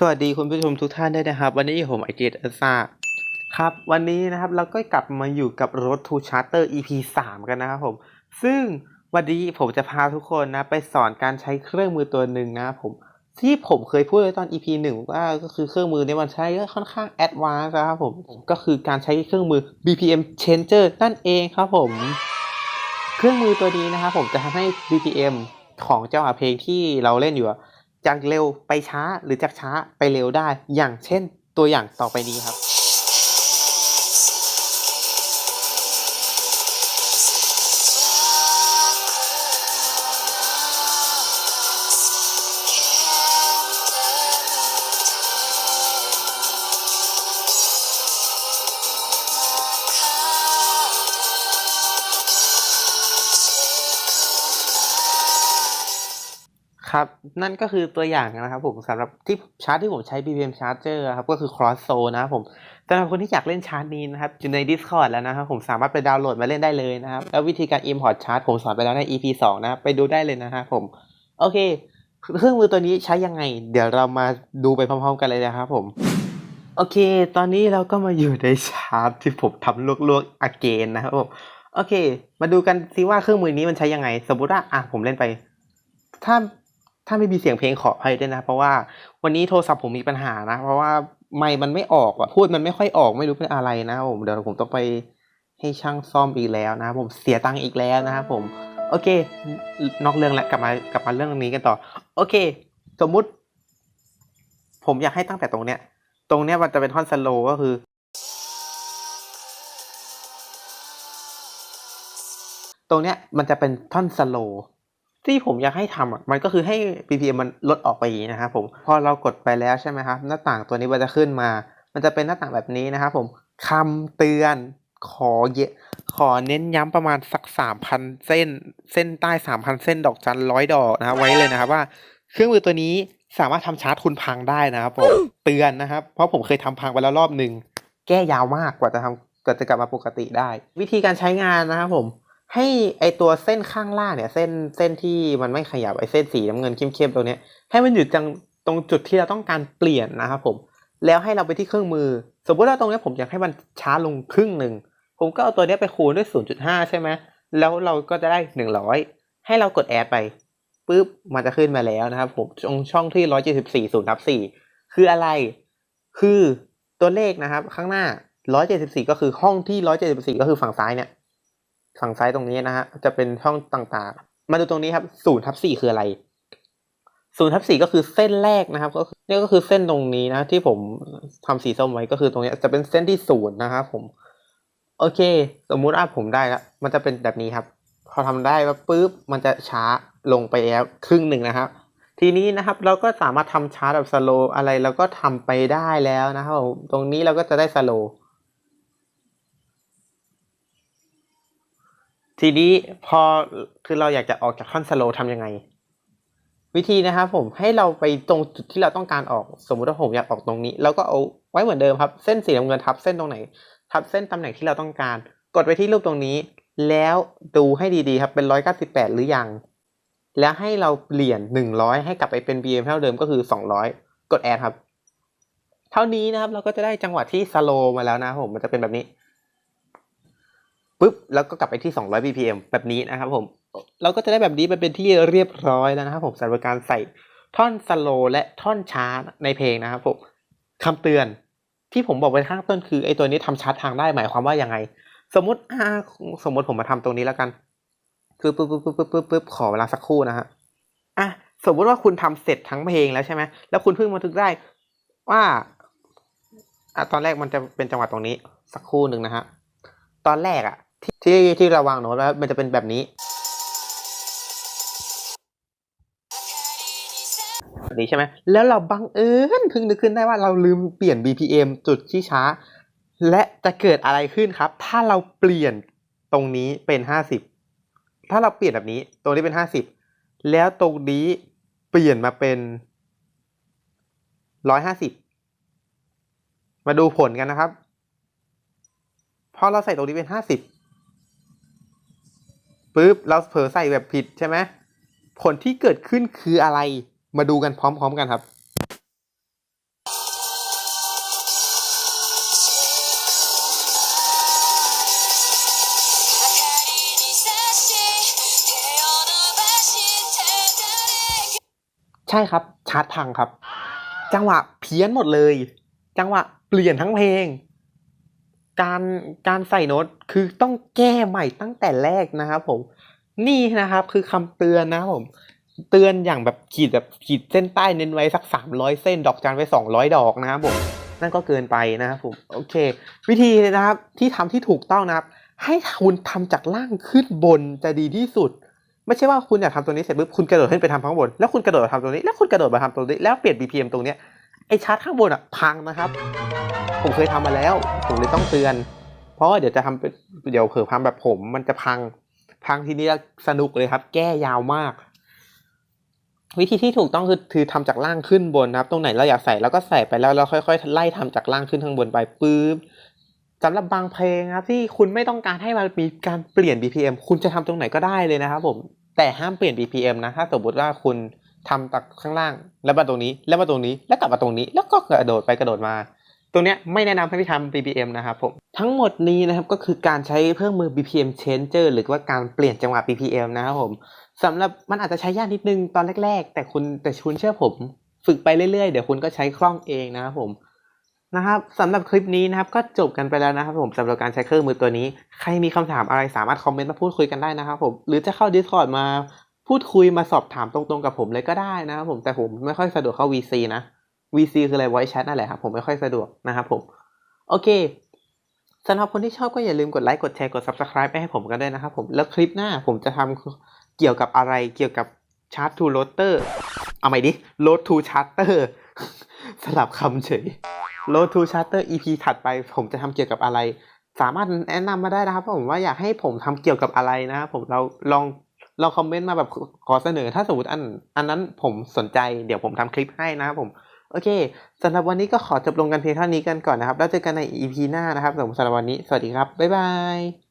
สวัสดีคุณผู้ชมทุกท่านด้วยนะครับ วันนี้ผมไอเจตอัซาครับ วันนี้นะครับเราก็กลับมาอยู่กับรถ to charter EP 3 กันนะครับผม ซึ่งวันนี้ผมจะพาทุกคนนะ ไปสอนการใช้เครื่องมือตัวหนึ่งนะผม ที่ผมเคยพูดไว้ตอน EP 1 ว่าก็คือเครื่องมือเนี้มันใช้ค่อนข้างแอดวานซ์นะครับผม ก็คือการใช้เครื่องมือ BPM changer นั่นเองครับผม เครื่องมือตัวนี้นะครับผมจะทำให้ BPM ของเจ้าเพลงที่เราเล่นอยู่ จากเร็วไปช้าหรือจากช้าไปเร็วได้ อย่างเช่นตัวอย่างต่อไปนี้ครับ ครับ นั่นก็คือตัวอย่างนะครับผมสำหรับที่ชาร์จที่ผมใช้ BPM Charger ครับก็คือ Cross Zone นะครับผมสำหรับคนที่อยากเล่นชาร์จนี้นะครับอยู่ใน Discord แล้วนะครับผมสามารถไปดาวน์โหลดมาเล่นได้เลยนะครับ แล้ววิธีการ Import ชาร์จผมสอนไปแล้วใน EP 2 นะครับไปดูได้เลยนะครับผม โอเค เครื่องมือตัวนี้ใช้ยังไง เดี๋ยวเรามาดูไปพร้อมๆ กันเลยนะครับผมโอเค ตอนนี้เราก็มาอยู่ในชาร์จที่ผมทำลวกๆ again นะครับผมโอเค มาดูกันซิว่าเครื่องมือนี้มันใช้ยังไง สมมติว่าอะผมเล่นไป ถ้า ถ้าไม่มีเสียงเพลงขออภัยด้วยนะ เพราะว่าวันนี้โทรศัพท์ผมมีปัญหานะ เพราะว่าไมค์มันไม่ออกอะพูดมันไม่ค่อยออกไม่รู้เป็นอะไรนะผมเดี๋ยวผมต้องไปให้ช่างซ่อมอีกแล้วนะผมเสียตังค์อีกแล้วนะครับผม โอเคนอกเรื่องแล้วกลับมากลับมาเรื่องนี้กันต่อ โอเค สมมุติ ผมอยากให้ตั้งแต่ตรงเนี้ย ตรงเนี้ยมันจะเป็นท่อนสโลก็คือ ตรงเนี้ยมันจะเป็นท่อนสโล ที่ผมอยากให้ทำอะมันก็คือให้ BPM มันลดออกไปอย่างนี้นะครับผมพอเรากดไปแล้วใช่ไหมครับหน้าต่างตัวนี้มันจะขึ้นมา มันจะเป็นหน้าต่างแบบนี้นะครับผมคำเตือนขอเยขอเน้นย้ำประมาณสักสามพันเส้น เส้นใต้สามพันเส้นดอกจันร้อยดอกนะครับไว้เลยนะครับว่าเครื่องมือตัวนี้สามารถทำชาร์จคุณพังได้นะครับผมเตือนนะครับ เพราะผมเคยทำพังไปแล้วรอบหนึ่งแก้ยาวมากกว่าจะทำกว่าจะกลับมาปกติได้ วิธีการใช้งานนะครับผม ให้ไอตัวเส้นข้างล่างเนี่ย เส้นเส้นที่มันไม่ขยับไอเส้นสีน้ำเงินเข้มๆตัวนี้ให้มันอยู่จังตรงจุดที่เราต้องการเปลี่ยนนะครับผม แล้วให้เราไปที่เครื่องมือ สมมติว่าตรงนี้ผมอยากให้มันช้าลงครึ่งหนึ่งผมก็เอาตัวนี้ไปคูณด้วย 0.5 ใช่ไหมแล้วเราก็จะได้ 100 ให้เรากดแอดไปปุ๊บมันจะขึ้นมาแล้วนะครับผมตรงช่องที่ 174 0ทับ4คืออะไร คือตัวเลขนะครับ ข้างหน้า 174 ก็คือห้องที่ 174 ก็คือฝั่งซ้ายเนี่ย ฝั่งซ้ายตรงนี้นะฮะจะเป็นช่องต่างๆ มาดูตรงนี้ครับศูนย์ทับสี่คืออะไรศูนย์ทับสี่ก็คือเส้นแรกนะครับก็นี่ก็คือเส้นตรงนี้นะ ที่ผมทำสีส้มไว้ก็คือตรงนี้จะเป็นเส้นที่ศูนย์นะครับผม โอเค สมมุติว่าผมได้แล้วมันจะเป็นแบบนี้ครับ พอทำได้ว่าปุ๊บมันจะช้าลงไปแล้วครึ่งหนึ่งนะครับ ทีนี้นะครับเราก็สามารถทำช้าแบบสโลอะไรเราก็ทำไปได้แล้วนะครับผมตรงนี้เราก็จะได้สโล ทีนี้พอคือเราอยากจะออกจากท่อนสโลทำยังไง วิธีนะครับผมให้เราไปตรงจุดที่เราต้องการออกสมมุติว่าผมอยากออกตรงนี้เราก็เอาไว้เหมือนเดิมครับ เส้นสีน้ำเงินทับเส้นตรงไหน ทับเส้นตำแหน่งที่เราต้องการ กดไปที่รูปตรงนี้ แล้วดูให้ดีๆครับเป็นร้อยเก้าสิบแปดหรือยัง แล้วให้เราเปลี่ยนหนึ่งร้อยให้กลับไปเป็น BM เท่าเดิมก็คือสองร้อยกดแอดครับ เท่านี้นะครับเราก็จะได้จังหวะที่สโลมาแล้วนะผมมันจะเป็นแบบนี้ ปุ๊บแล้วก็กลับไปที่ 200 bpm แบบนี้นะครับผมเราก็จะได้แบบนี้ไปเป็นที่เรียบร้อยแล้วนะครับผมสำหรับการใส่ท่อนสโลและท่อนช้าในเพลงนะครับผมคำเตือนที่ผมบอกไว้ข้างต้นคือไอ้ตัวนี้ทำชาร์จทางได้หมายความว่ายังไง สมมติอ่าสมมติผมมาทำตรงนี้แล้วกันคือปุ๊บปุ๊บปุ๊บปุ๊บปุ๊บปุ๊บขอเวลาสักครู่นะฮะอะสมมติว่าคุณทำเสร็จทั้งเพลงแล้วใช่ไหมแล้วคุณเพิ่งมาทึกได้ว่าอะตอนแรกมันจะเป็นจังหวะตรงนี้สักครู่หนึ่งนะฮะตอนแรกอะ ที่ที่ที่เราวางโน้ตแล้วมันจะเป็นแบบนี้แบบนี้ใช่ไหมแล้วเราบังเอิญเพิ่งนึกขึ้นได้ว่าเราลืมเปลี่ยน BPM จุดที่ช้า และจะเกิดอะไรขึ้นครับ ถ้าเราเปลี่ยนตรงนี้เป็นห้าสิบถ้าเราเปลี่ยนแบบนี้ ตรงนี้เป็นห้าสิบแล้วตรงนี้เปลี่ยนมาเป็นร้อยห้าสิบมาดูผลกันนะครับ พอเราใส่ตรงนี้เป็นห้าสิบ ปุ๊บเราเผลอใส่แบบผิดใช่ไหมผลที่เกิดขึ้นคืออะไร มาดูกันพร้อม ๆ กันครับใช่ครับชาร์จพังครับ จังหวะเพี้ยนหมดเลย จังหวะเปลี่ยนทั้งเพลง การการใส่โน้ตคือต้องแก้ใหม่ตั้งแต่แรกนะครับผมนี่นะครับคือคำเตือนนะครับผมเตือนอย่างแบบขีดแบบขีดเส้นใต้เน้นไว้สักสามร้อยเส้นดอกจันไว้สองร้อยดอกนะครับผมนั่นก็เกินไปนะครับผมโอเค วิธีนะครับที่ทำที่ถูกต้องนะครับ ให้คุณทำจากล่างขึ้นบนจะดีที่สุด ไม่ใช่ว่าคุณอยากทำตัวนี้เสร็จปุ๊บคุณกระโดดขึ้นไปทำข้างบนแล้วคุณกระโดดมาทำตัวนี้แล้วคุณกระโดดมาทำตัวนี้แล้วเปลี่ยน BPM ตรงเนี้ย ไอชาร์ตข้างบนอะพังนะครับ ผมเคยทำมาแล้ว ผมเลยต้องเตือน เพราะว่าเดี๋ยวจะทำเป็นเดี๋ยวเผลอทำแบบผมมันจะพัง พังทีนี้สนุกเลยครับ แก้ยาวมาก วิธีที่ถูกต้องคือคือทำจากล่างขึ้นบนนะครับ ตรงไหนเราอยากใส่แล้วก็ใส่ไปแล้วเราค่อยๆไล่ทำจากล่างขึ้นข้างบนไปปุ๊บสำหรับบางเพลงครับที่คุณไม่ต้องการให้มันมีการเปลี่ยน BPM คุณจะทำตรงไหนก็ได้เลยนะครับผมแต่ห้ามเปลี่ยน BPM นะถ้าสมมติว่าคุณ ทำจากข้างล่าง แล้วมาตรงนี้ แล้วมาตรงนี้ แล้วกลับมาตรงนี้ แล้วก็กระโดดไปกระโดดมาตรงเนี้ยไม่แนะนำให้พี่ทำ BPM นะครับผม ทั้งหมดนี้นะครับก็คือการใช้เครื่องมือ BPM changer หรือว่าการเปลี่ยนจังหวะ BPM นะครับผมสำหรับมันอาจจะใช้ยากนิดนึงตอนแรก ๆ แต่คุณแต่คุณเชื่อผม ฝึกไปเรื่อยๆ เดี๋ยวคุณก็ใช้คล่องเองนะครับผมนะครับสำหรับคลิปนี้นะครับก็จบกันไปแล้วนะครับผมสำหรับการใช้เครื่องมือตัวนี้ ใครมีคำถามอะไรสามารถคอมเมนต์มาพูดคุยกันได้นะครับผมหรือจะเข้า Discord มา พูดคุยมาสอบถามตรงๆกับผมเลยก็ได้นะครับผมแต่ผมไม่ค่อยสะดวกเข้า VC นะ VC คืออะไร voice chat นั่นแหละครับผมไม่ค่อยสะดวกนะครับผม โอเคสำหรับคนที่ชอบก็อย่าลืมกดไลค์กดแชร์กด subscribe ไปให้ผมกันด้วยนะครับผมแล้วคลิปหน้าผมจะทำเกี่ยวกับอะไรเกี่ยวกับ chart to rotor เอาใหม่ดิ load to charter สลับคำเฉย Road to Charter EP ถัดไปผมจะทำเกี่ยวกับอะไร สามารถแนะนำมาได้นะครับผมว่าอยากให้ผมทำเกี่ยวกับอะไรนะครับผมเราลอง เราคอมเมนต์มาแบบขอเสนอถ้าสมมติอัน อันนั้นผมสนใจเดี๋ยวผมทำคลิปให้นะครับผม โอเคสำหรับวันนี้ก็ขอจบลงกันเพียงเท่านี้กันก่อนนะครับ แล้วเจอกันใน EP หน้านะครับสำหรับวันนี้ สวัสดีครับ บ๊ายบาย